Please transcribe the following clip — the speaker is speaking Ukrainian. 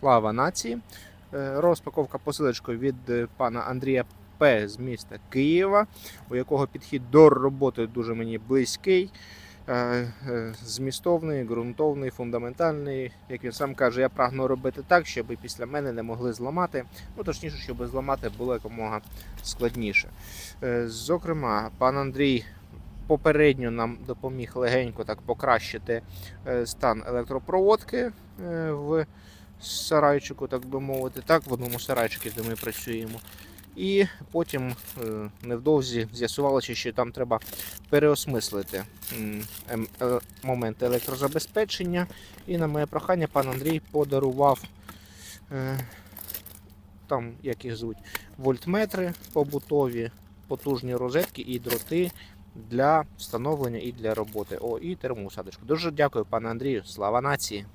Слава нації. Е, Розпаковка посилочкою від е, пана Андрія П з міста Києва, у якого підхід до роботи дуже мені близький. е, Змістовний, ґрунтовний, фундаментальний. Як він сам каже, я прагну робити так, щоб після мене не могли зламати. Ну, точніше, щоб зламати було якомога складніше. Зокрема, пан Андрій попередньо нам допоміг легенько так покращити стан електропроводки в сарайчику, так би мовити, так, в одному сарайчику, де ми працюємо. І потім е, невдовзі з'ясувалося, що там треба переосмислити ем, е, момент електрозабезпечення. І на моє прохання пан Андрій подарував е, там, як їх звуть, вольтметри побутові, потужні розетки і дроти для встановлення і для роботи. О, і термоусадочку. Дуже дякую, пане Андрію. Слава нації!